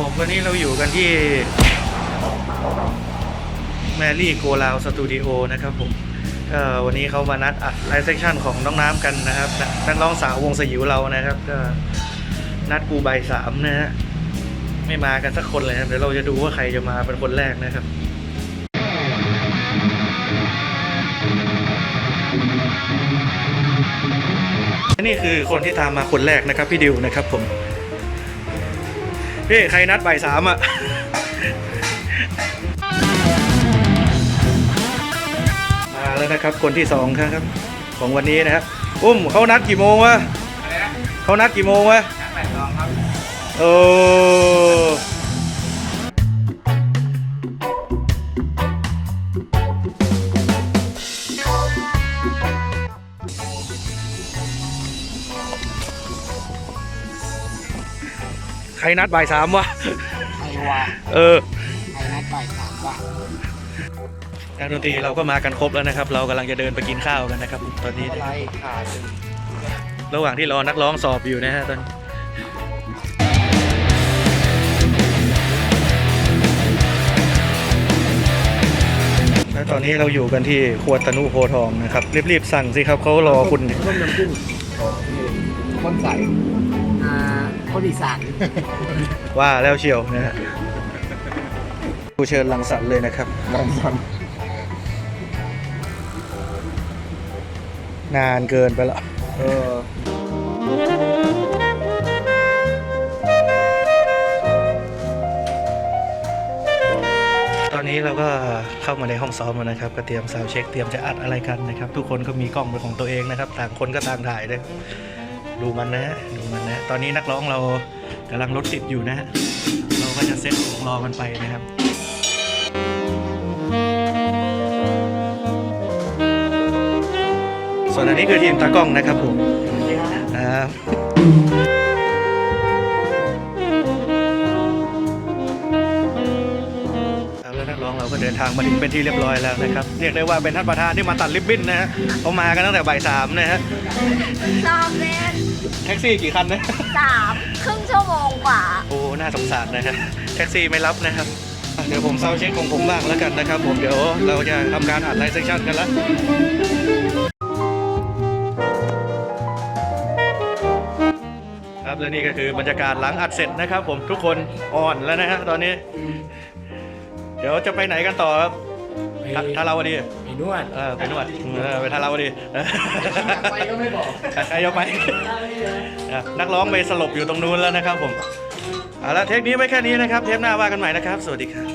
ผมวันนี้เราอยู่กันที่แมรี่โกลาวสตูดิโอนะครับผมก็วันนี้เขามานัดอัดไลฟ์เซสชั่นของน้องน้ำกันนะครับนักร้องสาววงสยิวเรานะครับ ก็นัดกูใบสามนะฮะไม่มากันสักคนเลยนะเดี๋ยวเราจะดูว่าใครจะมาเป็นคนแรกนะครับนี่คือคนที่ตามมาคนแรกนะครับพี่ดิวนะครับผม พี่ใครนัดบ่ายสามอะมาแล้วนะครับคนที่สองครับ ของวันนี้นะครับอุ้มเขานัดกี่โมงวะเขานัดกี่โมงวะโอ้ ใครนัดบ่ายสามวะไอวะเออไอนัดบ่ายสามว่ะนักดนตรีเราก็มากันครบแล้วนะครับ เรากำลังจะเดินไปกินข้าวกันนะครับ ตอนนี้อะไรขาดหนึ่งระหว่างที่รอนักร้องสอบอยู่นะฮะตอนแล้วตอนนี้เราอยู่กันที่ครัวตะนุโพธิ์ทองนะครับ รีบๆสั่งสิครับเขารอคุณอยู่ต้มน้ำกุ้งคนใสอ่า คนอีสานว่าแล้วเชียวนะฮะผู้เชิญลังสรรค์เลยนะครับลองฟังนานเกินไปละเออตอนนี้เราก็เข้ามาในห้องซ้อมแล้วนะครับ ก็เตรียมซาวด์เช็คเตรียมจะอัดอะไรกันนะครับ ทุกคนก็มีกล้องเป็นของตัวเองนะครับ ต่างคนก็ต่างถ่ายเลย ดูมันนะฮะดูมันนะ ตอนนี้นักร้องเรากำลังรถติดอยู่นะฮะเราก็จะเซตของรอมันไปนะครับส่วนอันนี้คือทีมตากล้องนะครับผมครับ กร้องเราก็เดินทางมาถึงเป็นที่เรียบร้อยแล้วนะครับ เรียกได้ว่าเป็นท่านประธานที่มาตัดริบบิ้นนะฮะเขามากันตั้งแต่บ่ายสามนะฮะรอบเล่นแท็กซี่กี่คันนะสามครึ่งชั่วโมงกว่า โอ้น่าสงสารนะครับแท็กซี่ไม่รับนะครับอะเดี๋ยวผมเซาเช็คของผมบ้างแล้วกันนะครับ ผมเดี๋ยวเราจะทำการอัดไลฟ์เซสชั่นกันแล้วครับและนี่ก็คือบรรยากาศหลังอัดเสร็จนะครับ ผมทุกคนอ่อนแล้วนะฮะตอนนี้ เดี๋ยวจะไปไหนกันต่อครับทาทาราวดีไอ้นวดเออไปนวดเออไปทาราวดีไปก็ไม่บอกใครจะไปอะนักร้องไปสลบอยู่ตรงนู้นแล้วนะครับผมเอาละเทปนี้ไว้แค่นี้นะครับ เทปหน้าว่ากันใหม่นะครับ สวัสดีครับ